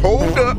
hold up.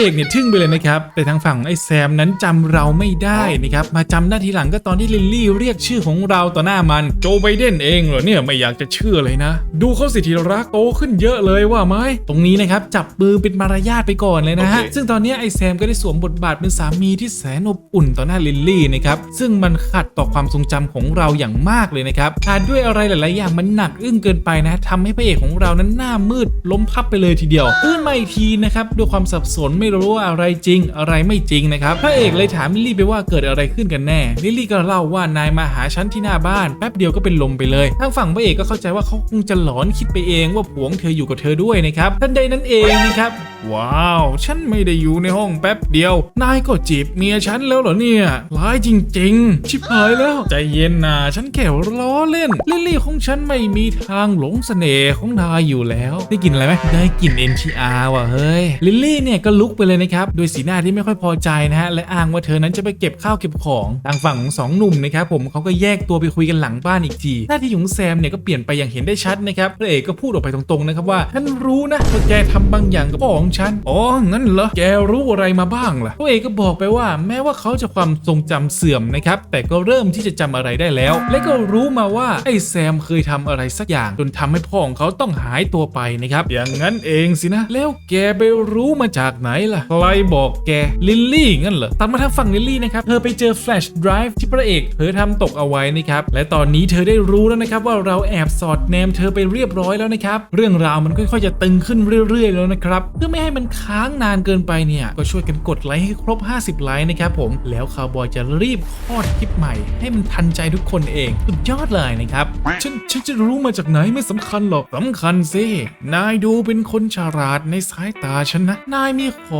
เอกเนี่ยทึ่งไปเลยนะครับ แต่ทางฝั่งไอ้แซมนั้นจำเราไม่ได้นะครับ มาจำได้ทีหลังก็ตอนที่ลิลลี่เรียกชื่อของเราต่อหน้ามัน โจไบเดนเองเหรอเนี่ยไม่อยากจะเชื่อเลยนะ ดูเขาสิทีรักโตขึ้นเยอะเลยว่าไหมตรงนี้นะครับจับมือเป็นมารยาทไปก่อนเลยนะฮะโอเคซึ่งตอนนี้ไอ้แซมก็ได้สวมบทบาทเป็นสามีที่แสนอบอุ่นต่อหน้าลิลลี่นะครับ ซึ่งมันขัดต่อความทรงจำของเราอย่างมากเลยนะครับอาจด้วยอะไรหลาย ๆ อย่างมันหนักอึ้งเกินไปนะทำให้พระเอกของเรานั้นหน้ามืดล้มพับไปเลยทีเดียวตื่นมาอีกทีนะครับด้วยความสับสนไม่รู้ว่าอะไรจริงอะไรไม่จริงนะครับพระเอกเลยถามลิลลี่ไปว่าเกิดอะไรขึ้นกันแน่ลิลลี่ก็เล่าว่านายมาหาฉันที่หน้าบ้านแป๊บเดียวก็เป็นลมไปเลยทางฝั่งพระเอกก็เข้าใจว่าเขาคงจะหลอนคิดไปเองว่าผัวของเธออยู่กับเธอด้วยนะครับทันใดนั้นเองนะครับว้าว ฉันไม่ได้อยู่ในห้องแป๊บเดียว นายก็จีบเมียฉันแล้วเหรอเนี่ย ร้ายจริง ๆ ชิบหายแล้ว ใจเย็นนะฉันแค่ล้อเล่น ลิลลี่ของฉันไม่มีทางหลงเสน่ห์ของนายอยู่แล้ว ได้กลิ่นอะไรไหมได้กลิ่น NTR ว่ะเฮ้ย ลิลลี่เนี่ยก็ลุกไปเลยนะครับโดยสีหน้าที่ไม่ค่อยพอใจนะฮะและอ้างว่าเธอนั้นจะไปเก็บข้าวเก็บของทางฝั่งของสองหนุ่มนะครับผมเขาก็แยกตัวไปคุยกันหลังบ้านอีกทีหน้าที่ของแซมเนี่ยก็เปลี่ยนไปอย่างเห็นได้ชัดนะครับพระเอกก็พูดออกไปตรงๆนะครับว่าฉันรู้นะว่าแกทำบางอย่างกับพ่อของฉันอ๋องั้นเหรอแกรู้อะไรมาบ้างล่ะพระเอกก็บอกไปว่าแม้ว่าเขาจะความทรงจำเสื่อมนะครับแต่ก็เริ่มที่จะจำอะไรได้แล้ว และก็รู้มาว่าไอ้แซมเคยทำอะไรสักอย่างจนทำให้พ่อของเขาต้องหายตัวไปนะครับอย่างนั้นเองสินะแล้วแกไปรู้มาจากไหนล่ะ ใครบอกแก ลิลลี่งั้นเหรอ ตัดมาทางฝั่งลิลลี่นะครับ เธอไปเจอแฟลชไดรฟ์ที่พระเอกเธอทำตกเอาไว้นะครับ และตอนนี้เธอได้รู้แล้วนะครับว่าเราแอบสอดแนมเธอไปเรียบร้อยแล้วนะครับ เรื่องราวมันค่อยๆจะตึงขึ้นเรื่อยๆ แล้วนะครับ เพื่อไม่ให้มันค้างนานเกินไปเนี่ย ก็ช่วยกันกดไลค์ให้ครบ 50 ไลค์นะครับผม แล้วคาวบอยจะรีบคลอดคลิปใหม่ ให้มันทันใจทุกคนเองสุดยอดเลยนะครับ ฉันฉันจะรู้มาจากไหนไม่สำคัญหรอกสำคัญสิ นายดูเป็นคนฉลาดในสายตาฉันนะ นายมีข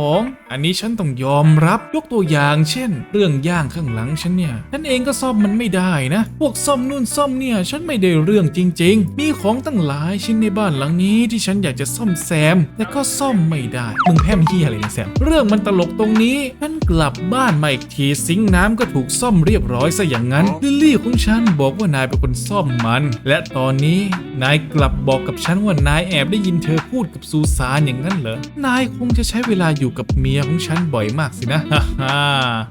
องอันนี้ฉันต้องยอมรับยกตัวอย่าง เช่น เรื่องย่างข้างหลังฉันเนี่ยฉันเองก็ซ่อมมันไม่ได้นะ พวกซ่อมนู่นซ่อมเนี่ยฉันไม่ได้เรื่องจริง ๆ มีของตั้งหลายชิ้นในบ้านหลังนี้ที่ฉันอยากจะซ่อมแซม แต่ก็ซ่อมไม่ได้มึงแพมเฮียอะไรเนี่ยแซมเรื่องมันตลกตรงนี้ฉันกลับบ้านมาอีกทีซิงน้ำก็ถูกซ่อมเรียบร้อยซะอย่างนั้นลิลลี่ของฉันบอกว่านายเป็นคนซ่อมมัน และตอนนี้นายกลับบอกกับฉันว่านายแอบได้ยินเธอพูดกับซูซานอย่างนั้นเหรอนายคงจะใช้เวลาอยู่กับเมียของฉันบ่อยมากสินะฮ่าฮ่า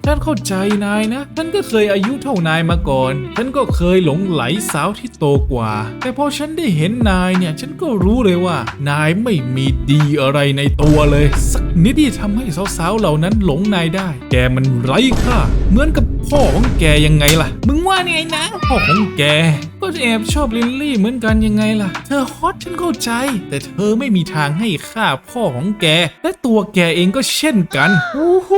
ฉันเข้าใจนายนะฉันก็เคยอายุเท่านายมาก่อน ฉันก็เคยหลงไหลสาวที่โตกว่า แต่พอฉันได้เห็นนายเนี่ย ฉันก็รู้เลยว่า นายไม่มีดีอะไรในตัวเลย สักนิดที่ทำให้สาวๆเหล่านั้นหลงนายได้ แกมันไร้ค่าเหมือนกับพ่อของแกยังไงล่ะ มึงว่าไงนะพ่อของแก ก็แอบชอบลิลลี่เหมือนกันยังไงล่ะ เธอฮอตฉันเข้าใจ แต่เธอไม่มีทางให้ค่าพ่อของแก และตัวแกเองก็เช่นกันโอ้โห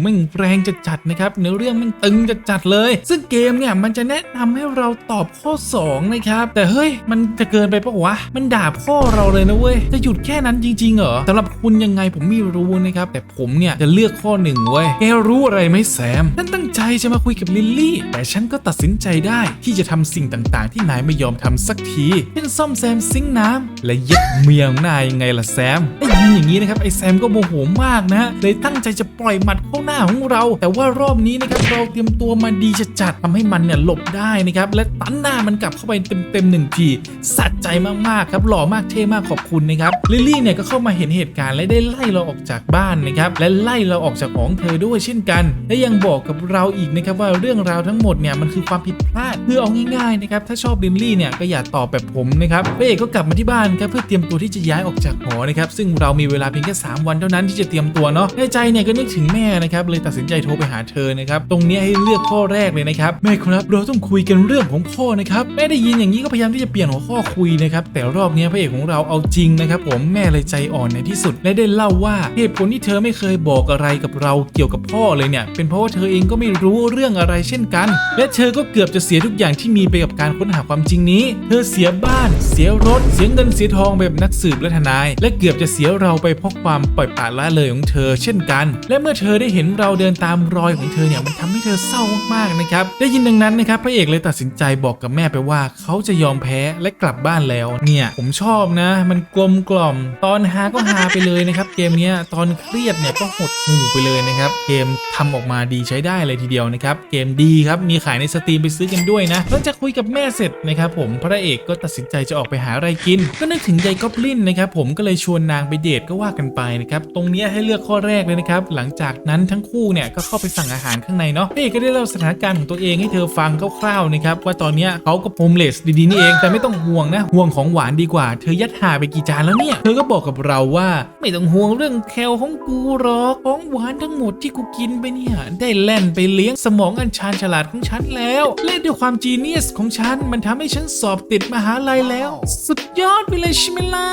แม่งแรงจะจัดนะครับเนื้อเรื่องแมันตึงจะจัดเลย ซึ่งเกมเนี่ยมันจะแนะนำให้เราตอบข้อ 2 นะครับ แต่เฮ้ย มันจะเกินไปปะวะ มันด่าพ่อเราเลยนะเว้ย จะหยุดแค่นั้นจริงๆเหรอสำหรับคุณยังไงผมไม่รู้นะครับ แต่ผมเนี่ยจะเลือกข้อหนึ่งเว้ยแกรู้อะไรไหมแซมฉันตั้งใจจะะมาคุยกับลิลลี่ แต่ฉันก็ตัดสินใจได้ที่จะทำสิ่งต่างๆ ที่นายไม่ยอมทำสักทีเช่นซ่อมแซมซิงน้ำและเย็ดเมียของนายยังไงล่ะแซมได้ยินอย่างนี้นะครับไอ้แซมก็โมโหมากนะเลยตั้งใจจะปล่อยหมัดเข้าหน้าของเรา แต่ว่ารอบนี้นะครับเราเตรียมตัวมาดีจะจัดทำให้มันเนี่ยหลบได้นะครับและตันหน้ามันกลับเข้าไปเต็มๆหนึ่งทีสะใจมากๆครับหล่อมากเท่มากขอบคุณนะครับลิลลี่เนี่ยก็เข้ามาเห็นเหตุการณ์และได้ไล่เราออกจากบ้านนะครับและไล่เราออกจากของเธอด้วยเช่นกัน และยังบอกกับเราอีกนะครับว่าเรื่องราวทั้งหมดเนี่ยมันคือความผิดพลาดคือเอาง่ายๆนะครับถ้าชอบลิลลี่เนี่ยก็อย่าตอบแบบผมนะครับพระเอกก็กลับมาที่บ้านครับเพื่อเตรียมตัวที่จะย้ายออกจากหอนะครับซึ่งเรามีเวลาเพียงแค่3วันเท่านั้นที่จะเตรียมตัวเนาะในใจเนี่ยก็นึกถึงแม่นะครับเลยตัดสินใจโทรไปหาเธอนะครับตรงนี้ให้เลือกข้อแรกเลยนะครับแม่ครับเราต้องคุยกันเรื่องของพ่อนะครับแม่ได้ยินอย่างนี้ก็พยายามที่จะเปลี่ยนหัวข้อคุยนะครับแต่รอบนี้พระเอกของเราเอาจริงนะครับผมแม่เลยใจอ่อนในที่สุดและได้เล่าว่าเหตุผลที่เธอไม่เคยบอกอะไรกับเราเกี่ยวกับพ่อเลยเนี่ยเป็นเพราะว่าเธอเองก็ไม่รู้เรื่องอะไรเช่นกัน และเธอก็เกือบจะเสียทุกอย่างที่มีไปกับการค้นหาความจริงนี้ เธอเสียบ้าน เสียรถ เสียเงินเสียทองแบบนักสืบและทนาย และเกือบจะเสียเราไปเพราะความปล่อยปละละเลยของเธอ เช่นกัน และเมื่อเธอได้เห็นเราเดินตามรอยของเธอเนี่ยมันทำให้เธอเศร้ามากๆนะครับได้ยินดังนั้นนะครับพระเอกเลยตัดสินใจบอกกับแม่ไปว่าเขาจะยอมแพ้และกลับบ้านแล้ว เนี่ยผมชอบนะ มันกลมกล่อม ตอนฮาก็ฮาไปเลยนะครับ เกมนี้ตอนเครียดเนี่ยก็หดหูไปเลยนะครับ เกมทำออกมาดีใช้ได้เลยทีเดียวนะครับเกมดีครับมีขายในสตรีมไปซื้อกันด้วยนะหลังจากคุยกับแม่เสร็จนะครับผมพระเอกก็ตัดสินใจจะออกไปหาอะไรกิน ก็นึกถึงยายกอบลินนะครับผมก็เลยชวนนางไปเดทก็ว่ากันไปนะครับตรงนี้ให้เลือกข้อแรกเลยนะครับหลังจากนั้นทั้งคู่เนี่ยก็เข้าไปสั่งอาหารข้างในเนาะพระเอกก็ได้เล่าสถานการณ์ของตัวเองให้เธอฟังคร่าวๆนะครับว่าตอนนี้เขาก็โฮมเลสดีๆนี่เองแต่ไม่ต้องห่วงนะห่วงของหวานดีกว่า เธอยัดหาไปกี่จานแล้วเนี่ย เธอก็บอกกับเราว่าไม่ต้องห่วงเรื่องแคลของกูหรอกของหวานทั้งหมดที่กูกินไปเนี่ยได้แล่นไปเลี้ยงสมองอันชาญฉลาดของฉันแล้ว และด้วยความจีเนียสของฉันมันทำให้ฉันสอบติดมหาลัยแล้ว สุดยอดไปเลยใช่ไหมล่ะ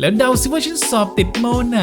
แล้วเดาสิว่าฉันสอบติดมอไหน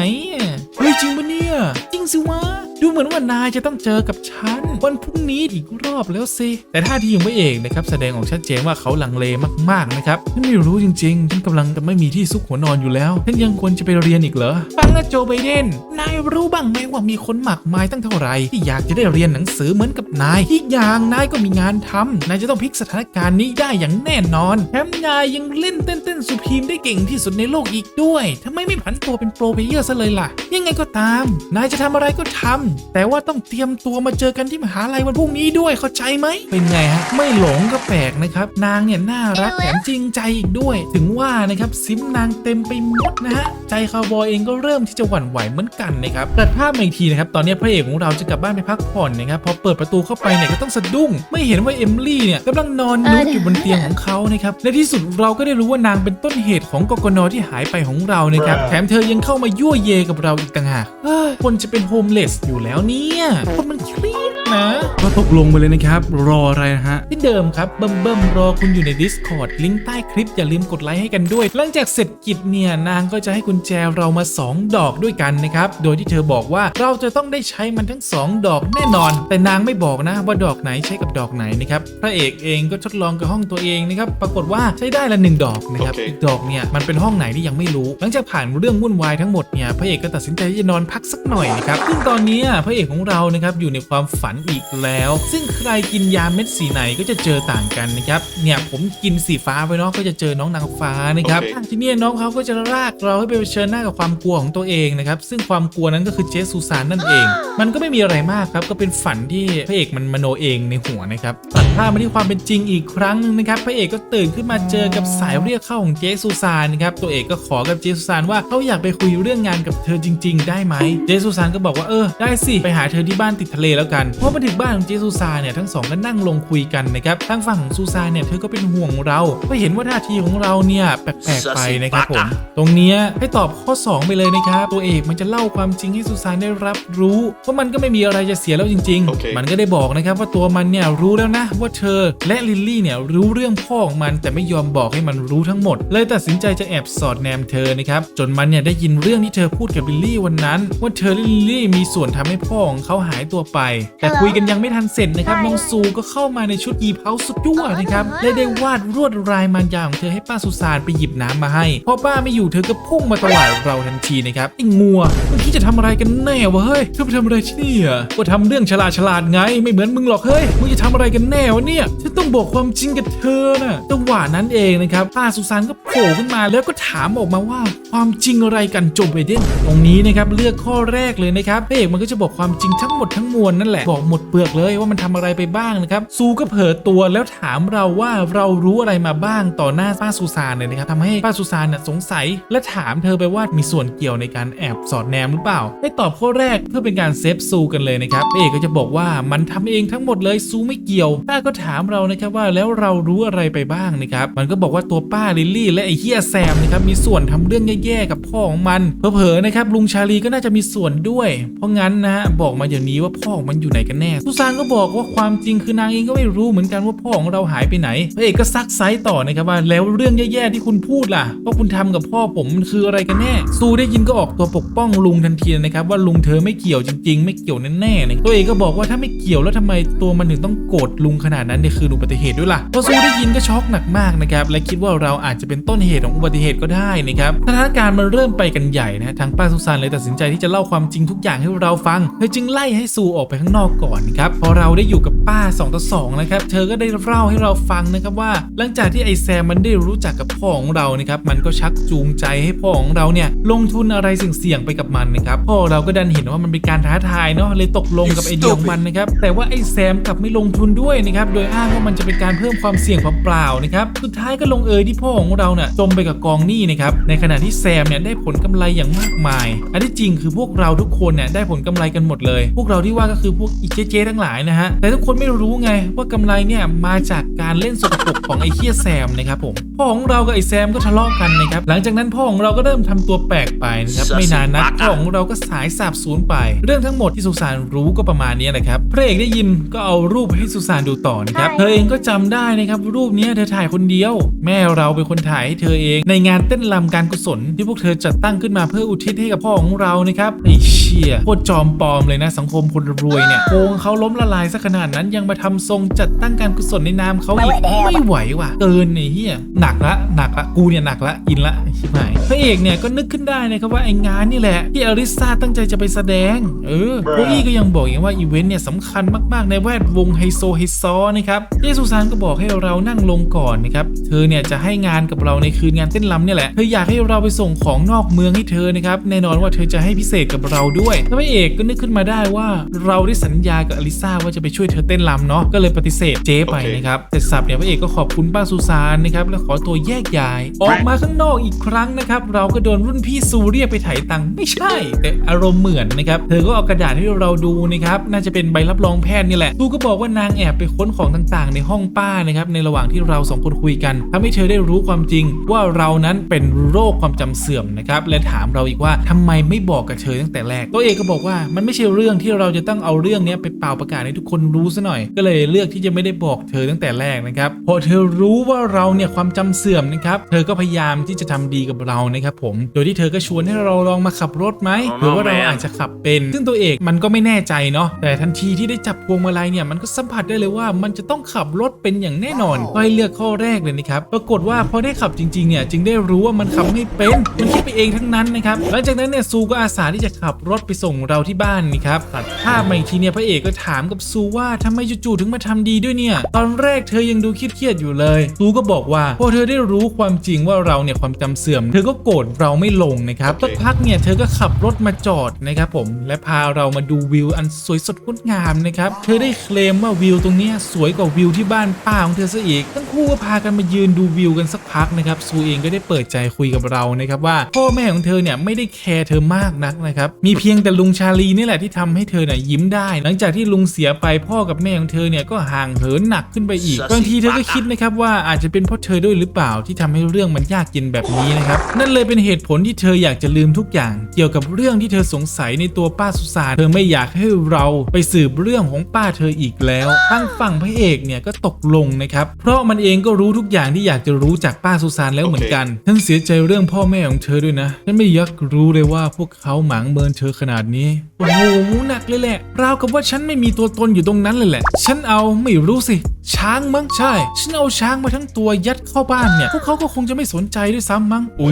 เฮ้ยจริงปะเนี่ย จริงสิวะ ดูเหมือนว่านายจะต้องเจอกับฉัน วันพรุ่งนี้อีกรอบแล้วสิ แต่ท่าทีของพระเอกนะครับแสดงออกชัดเจนว่าเขาลังเลมากๆนะครับฉันไม่รู้จริงๆ ฉันกำลังจะไม่มีที่ซุกหัวนอนอยู่แล้ว ฉันยังควรจะไปเรียนอีกเหรอ ฟังนะโจไบเดน นายรู้บ้างไหมว่ามีคนมากมายตั้งเท่าไหร่ที่อยากจะได้เรียนหนังสือเหมือนกับนาย อีกอย่างนายก็มีงานทำนายจะต้องพลิกสถานการณ์นี้ได้อย่างแน่นอน แถมนายยังเล่นเต้นเต้นๆสุพีมได้เก่งที่สุดในโลกอีกด้วยทำไมไม่ผันตัวเป็นโปรเพเยอร์ซะเลยล่ะ ยังไงก็ตาม นายจะทำอะไรก็ทำแต่ว่าต้องเตรียมตัวมาเจอกันที่มหาลัยวันพรุ่งนี้ด้วยเข้าใจไหมเป็นไงฮะไม่หลงก็แปลกนะครับ นางเนี่ยน่ารักแถมจริงใจอีกด้วย ถึงว่านะครับซิมนางเต็มไปหมดนะฮะใจคาวบอยเองก็เริ่มที่จะหวั่นไหวเหมือนกันนะครับตัดภาพมาอีกทีนะครับตอนนี้พระเอกของเราจะกลับบ้านไปพักผ่อนนะครับพอเปิดประตูเข้าไปเนี่ยก็ต้องสะดุ้ง ไม่เห็นว่าเอมลี่เนี่ยกำลังนอนนุดอยู่บนเตียงของเขานะครับและที่สุดเราก็ได้รู้ว่านางเป็นต้นเหตุของกกนที่หายไปของเรานะครับแถมเธอยังเข้ามายั่วเยกับเราอีกต่างหากเฮ้ยคนจะเป็นโฮมเลสอยู่แล้วเนี่ยคนมันเครียด นะก็ตกลงไปเลยนะครับ รออะไรนะฮะ ที่เดิมครับเบิ่มเบิ่มรอคุณอยู่ใน Discord ลิงก์ใต้คลิปอย่าลืมกดไลค์ให้กันด้วย หลังจากเสร็จกิจเนี่ยนางก็จะให้กุญแจเรามา 2 ดอกด้วยกันนะครับ โดยที่เธอบอกว่าเราจะต้องได้ใช้มันทั้ง 2 ดอกแน่นอน แต่นางไม่บอกนะว่าดอกไหนใช้กับดอกไหนนะครับพระเอกเองก็ทดลองกับห้องตัวเองนะครับปรากฏว่าใช้ได้ละหนึ่งดอกนะครับโอเคอีกดอกเนี่ยมันเป็นห้องไหนที่ยังไม่รู้ หลังจากผ่านเรื่องวุ่นวายทั้งหมดเนี่ยพระเอกก็ตัดสินใจที่จะนอนพักสักหน่อยนะครับซึ่งตอนเนี้ยพระเอกของเรานะครับอยู่ในความฝันอีกแล้ว ซึ่งใครกินยาเม็ดสีไหนก็จะเจอต่างกันนะครับเนี่ยผมกินสีฟ้าไปเนาะก็จะเจอน้องนางฟ้านะครับโอเคทีเนี้ยน้องเขาก็จะลากเราให้ไปเผชิญหน้ากับความกลัวของตัวเองนะครับซึ่งความกลัวนั้นก็คือเจสซูซานนั่นเอง มันก็ไม่มีอะไรมากครับก็เป็นฝันที่พระเอกมันมโนเองในหัวนะครับตัดภาพมาที่ความเป็นจริงอีกครั้งหนึงนะครับพระเอกก็ตื่นขึ้นมาเจอกับสายเรียกเข้าของเจสซูซานนะครับตัวเอกก็ขอกับเจสซูซานว่าเขาอยากไปคุยเรื่องงานกับเธอจริง ๆ ได้ไหมเจสซูซานก็บอกว่าเออได้สิไปหาเธอที่บ้านติดทะเลแล้วกันพอมาถึงบ้านของเจสซูซานเนี่ยทั้งสองก็นั่งลงคุยกันนะครับทางฝั่งของซูซานเนี่ยเธอก็เป็นห่วงเราก็เห็นว่าท่าทีของเราเนี่ยแปลกๆไปนะครับผมตรงเนี้ยให้ตอบข้อ 2 ไปเลยนะครับ ตัวเอกมันจะเล่าความจริงให้ซูซานได้รับรู้ว่ามันก็ไม่มีอะไรจะเสียแล้วจริงโอเคๆมันก็ได้บอกนะครับว่าตัวมันเนี่ยรู้แล้วนะ ว่าเธอและลิลลี่เนี่ยรู้เรื่องพ่อของมันแต่ไม่ยอมบอกให้มันรู้ทั้งหมด เลยตัดสินใจจะแอบสอดแนมเธอนะครับจนมันเนี่ยได้ยินเรื่องที่เธอพูดกับลิลลี่วันนั้น ว่าเธอและลิลลี่มีส่วนทำให้พ่อของเขาหายตัวไป แต่คุยกันยังไม่ทันเสร็จนะครับน้องซูก็เข้ามาในชุดยีเพาสุดยั่วนะครับและได้วาดรวดลายมารยาของเธอให้ป้าสุสานไปหยิบน้ำมาให้พอป้าไม่อยู่เธอก็พุ่งมาตวาดเราทันทีนะครับไอ้งัวเมื่อกี้จะทำอะไรกันแน่วะเฮ้ยเธอไปทำอะไรที่นี่อะก็ทำเรื่องฉลาดฉลาดๆไง ไม่เหมือนมึงหรอกเฮ้ยมึงจะทำอะไรกันแน่วะเนี่ยฉันต้องบอกความจริงกับเธอน่ะจังหวะนั้นเองนะครับป้าสุสานก็โผล่ขึ้นมาแล้วก็ถามออกมาว่า ความจริงอะไรกันโจไบเดนตรงนี้นะครับเลือกข้อแรกเลยนะครับพระเอกมันก็จะบอกความจริงทั้งหมดทั้งมวลนั่นแหละบอกหมดเปลือกเลยว่ามันทำอะไรไปบ้างนะครับซูก็เผยตัวแล้วถามเราว่าเรารู้อะไรมาบ้างต่อหน้าป้าสุสานเลยนะครับทำให้ป้าสุสานน่ะสงสัย และถามเธอไปว่ามีส่วนเกี่ยวในการแอบสอดแนมหรือเปล่า ให้ตอบข้อแรกเพื่อเป็นการเซฟซูกันเลยนะครับเอกก็จะบอกว่ามันทำเองทั้งหมดเลยซูไม่เกี่ยวป้าก็ถามเรานะครับว่าแล้วเรารู้อะไรไปบ้างนะครับมันก็บอกว่าตัวป้าลิลลี่และไอ้เฮียแซมนะครับมีส่วนทำเรื่องแย่ๆกับพ่อของมันเผลอๆนะครับลุงชาลีก็น่าจะมีส่วนด้วย เพราะงั้นนะฮะบอกมาเดี๋ยวนี้ว่าพ่อของมันอยู่ไหนกันแน่ซูซานก็บอกว่าความจริงคือนางเองก็ไม่รู้เหมือนกันว่าพ่อของเราหายไปไหนพระเอกก็ซักไซส์ต่อนะครับว่าแล้วเรื่องแย่ๆที่คุณพูดล่ะว่าคุณทำกับพ่อผมมันคืออะไรกันแน่ ซูได้ยินก็ออกตัวปกป้องลุงทันทีนะครับว่าลุงเธอไม่เกี่ยวจริง ๆ ไม่เกี่ยวแน่ๆนะตัวเอกก็บอกว่าถ้าไม่เกี่ยวแล้วทำไมตัวมันถึงต้องโกรธลุงขนาดนั้นในคืนอุบัติเหตุด้วยล่ะพอซูได้ยินก็ช็อกหนักมากนะครับและคิดว่าเราอาจจะเป็นต้นเหตุของอุบัติเหตุก็ได้นะครับสถานการณ์มันเริ่มไปกันใหญ่นะทางป้าสุสานเลยตัดสินใจที่จะเล่าความจริงทุกอย่างให้เราฟังเธอจึงไล่ให้ซูออกไปข้างนอกก่อนนะครับพอเราได้อยู่กับป้า2ต่อ2นะครับเธอก็ได้เล่าให้เราฟังนะครับว่า หลังจากที่ไอแซมมันได้รู้จักกับพ่อของเรานะครับมันก็ชักจูงใจให้พ่อของเราเนี่ยลงทุนอะไรเสี่ยงๆไปกับมันนะครับพ่อเราก็ดันเห็นว่ามันเป็นการท้าทายเนาะเลยตกลงกับไอเดียของมันนะครับแต่ว่าไอแซมกลับไม่ลงทุนด้วยนะครับโดยอ้างว่ามันจะเป็นการเพิ่มความเสี่ยงเปล่าๆนะครับสุดท้ายก็ลงเอยที่พ่อของเราเนี่ยจมไปกับกองหนี้นะครับในขณะที่แซมเนี่ยได้ผลกำไรอย่างมากมาย อันที่จริงคือพวกเราทุกคนเนี่ยได้ผลกำไรกันหมดเลย พวกเราที่ว่าก็คือพวกอีเจเจทั้งหลายนะฮะแต่ทุกคนไม่รู้ไงว่ากำไรเนี่ยมาจากการเล่นสกปรกของไอเคียแซมนะครับผมพ่อของเรากับไอแซมก็ทะเลาะกันนะครับหลังจากนั้นพ่อของเราก็เริ่มทำตัวแปลกไปนะครับไม่นานนักพ่อของเราก็สายสาบสูญไป เรื่องทั้งหมดที่สุสานรู้ก็ประมาณนี้แหละครับพระเอกได้ยินก็เอารูปให้สุสานดูต่อนะครับเธอเองก็จำได้นะครับรูปเนี้ยเธอถ่ายคนเดียว แม่เราเป็นคนถ่ายให้เธอเอง ในงานเต้นรำการกุศลที่พวกเธอจัดตั้งขึ้นมาเพื่ออุทิศให้กับพ่อของเรานะครับไอ้เชี่ยโคตรจอมปลอมเลยนะสังคมคนรวยเนี่ยโกงเขาล้มละลายซะขนาดนั้นยังมาทำทรงจัดตั้งการกุศลในนามเขาอีกไม่ไหวว่ะเกินไอ้เหี้ยหนักละหนักละกูเนี่ยหนักละอินละชิบหายพระเอกเนี่ยก็นึกขึ้นได้นะครับว่าไอ้งานนี่แหละที่อริซาตั้งใจจะไปแสดง เออโคอี้ก็ยังบอกอย่างว่าอีเวนต์เนี่ยสำคัญมากๆในแวดวงไฮโซไฮซอนะครับเยซูซานก็บอกให้เรานั่งลงก่อนนะครับเธอเนี่ยจะให้งานกับเราในคืนงานเต้นรำเนี่ยแหละเธออยากให้เราไปส่งของนอกเมืองให้เธอนะครับแน่นอนว่าเธอจะให้พิเศษกับเราด้วยแล้วพระเอกก็นึกขึ้นมาได้ว่าเราได้สัญญากับอลิซาว่าจะไปช่วยเธอเต้นรำเนาะก็เลยปฏิเสธเจ๊ไปนะครับเสร็จสับเนี่ยพระเอกก็ขอบคุณป้าซูซานนะครับแล้วขอตัวแยกย้าย ออกมาข้างนอกอีกครั้งนะครับเราก็โดนรุ่นพี่ซูเรียกไปไถ่ตังค์ไม่ใช่ แต่อารมณ์เหมือนนะครับเธอก็เอากระดาษให้เราดูนะครับน่าจะเป็นใบรับรองแพทย์นี่แหละซูก็บอกว่านางแอบไปค้นของต่างๆ ในห้องป้านะครับในระหว่างที่เราสองคนคุยกันทำให้เธอได้รู้ความจริง ว่าเรานั้นเป็นโรคความจำเสื่อมนะครับและถามเราอีกว่าทำไมไม่บอกกับเธอตั้งแต่แรกตัวเอกก็บอกว่ามันไม่ใช่เรื่องที่เราจะต้องเอาเรื่องเนี้ยไปเป่าประกาศให้ทุกคนรู้ซะหน่อย ก็เลยเลือกที่จะไม่ได้บอกเธอตั้งแต่แรกนะครับพอเธอรู้ว่าเราเนี่ยความจำเสื่อมนะครับเธอก็พยายามที่จะทำดีกับเรานะครับผมโดยที่เธอก็ชวนให้เราลองมาขับรถไหมหรือว่าเราอาจจะขับเป็น ซึ่งตัวเอกมันก็ไม่แน่ใจเนาะแต่ทันทีที่ได้จับพวงมาลัยเนี่ยมันก็สัมผัสได้เลยว่ามันจะต้องขับรถเป็นอย่างแน่นอนก็ให้เลือกข้อแรกเลยนะครับปรากฏว่าพอได้ขับจริงๆเนี่ยจึงได้รู้ว่ามันขับไม่เป็นมันคิดไปเองทั้งนั้นนะครับหลังจากนั้นเนี่ยซูก็อาสาที่จะขับรถไปส่งเราที่บ้านนี่ครับตัดภาพมาอีกทีเนี่ยพระเอกก็ถามกับซูว่าทำไมจู่ๆถึงมาทำดีด้วยเนี่ย ตอนแรกเธอยังดูเครียดๆอยู่เลย ซูก็บอกว่าพอเธอได้รู้ความจริงว่าเราเนี่ยความจำเสื่อม เธอก็โกรธเราไม่ลงนะครับสักพักเนี่ยเธอก็ขับรถมาจอดนะครับผมและพาเรามาดูวิวอันสวยสดงดงามนะครับเธอได้เคลมว่าวิวตรงเนี้ยสวยกว่าวิวที่บ้านป้าของเธอซะอีกทั้งคู่ก็พากันมายืนดูวิวกันสักพักนะครับซูเองก็ได้เปิดใจคุยกับเรานะครับว่าพ่อแม่ของเธอเนี่ยไม่ได้แคร์เธอมากนักนะครับมีเพียงแต่ลุงชาลีนี่แหละที่ทำให้เธอเนี่ยยิ้มได้ หลังจากที่ลุงเสียไปพ่อกับแม่ของเธอเนี่ยก็ห่างเหินหนักขึ้นไปอีกบางทีเธอก็คิดนะครับว่าอาจจะเป็นเพราะเธอด้วยหรือเปล่าที่ทำให้เรื่องมันยากเย็นแบบนี้นะครับนั่นเลยเป็นเหตุผลที่เธออยากจะลืมทุกอย่าง เกี่ยวกับเรื่องที่เธอสงสัยในตัวป้าสุสานเธอไม่อยากให้เราไปสืบเรื่องของป้าเธออีกแล้วทั้งฝั่งพระเอกเนี่ยก็ตกลงนะครับเพราะมันเองก็รู้ทุกอย่างที่อยากจะรู้จากป้าสุสานแล้วเหมือนกันฉันเสียใจเรื่องพ่อแม่ของเธอด้วยนะฉันไม่อยากรู้เลยว่าพวกเขาหมางเมินเธอขนาดนี้โอ้โหหนักเลยแหละราวกับว่าฉันไม่มีตัวตนอยู่ตรงนั้นเลยแหละ ฉันเอาไม่รู้สิ ช้างมั้งใช่ ฉันเอาช้างมาทั้งตัวยัดเข้าบ้านเนี่ย พวกเขาก็คงจะไม่สนใจด้วยซ้ำมั้งโอ้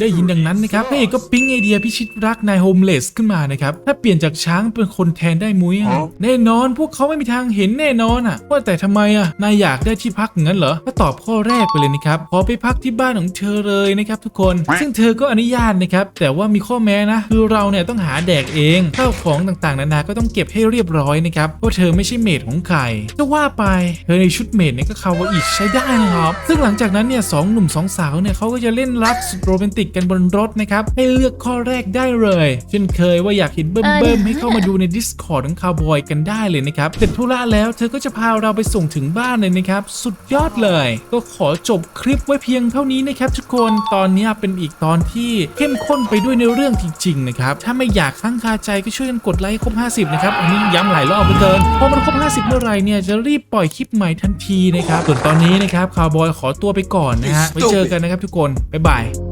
ได้ยินดังนั้นนะครับพระเอกก็ปิ๊งไอเดียพิชิตรักนายโฮมเลสขึ้นมานะครับ ถ้าเปลี่ยนจากช้างเป็นคนแทนได้มุ้ยอะแน่นอนพวกเขาไม่มีทางเห็นแน่นอนอะ ว่าแต่ทำไมอะนายอยากได้ที่พักงั้นเหรอก็ตอบข้อแรกไปเลยนะครับขอไปพักที่บ้านของเธอเลยนะครับทุกคน ซึ่งเธอก็อนุญาตนะครับแต่ว่ามีข้อแม้นะคือเราเนี่ยต้องหาแดกเองข้าวของต่างๆนานาก็ต้องเก็บให้เรียบร้อยนะครับเพราะเธอไม่ใช่เมดของใครจะว่าไปธอในชุดเมดเนี่ยก็คาวาอิใช้ได้นะครับ ซึ่งหลังจากนั้นเนี่ยสองหนุ่มสองสาวเนี่ยเขาก็จะเล่นรักสุดโรแมนติกกันบนรถนะครับ ให้เลือกข้อแรกได้เลย เช่นเคยว่าอยากเห็นเบิ่มเบิ่มๆให้เข้ามาดูใน Discord ของคาวบอยกันได้เลยนะครับเสร็จธุระแล้วเธอก็จะพาเราไปส่งถึงบ้านเลยนะครับ สุดยอดเลย ก็ขอจบคลิปไว้เพียงเท่านี้นะครับทุกคนตอนนี้เป็นอีกตอนที่เข้มข้นไปด้วยในเรื่องจริงๆนะครับถ้าไม่อยากค้างคาใจก็ช่วยกันกดไลค์ครบ 50 นะครับอันนี้ย้ำหลายรอบเหลือเกินพอมันครบ 50 เมื่อไหร่เนี่ยจะรีบปล่อยคลิปใหม่ทันทีนะครับส่วนตอนนี้นะครับคาวบอยขอตัวไปก่อนนะฮะไว้เจอกันนะครับทุกคนบ๊ายบาย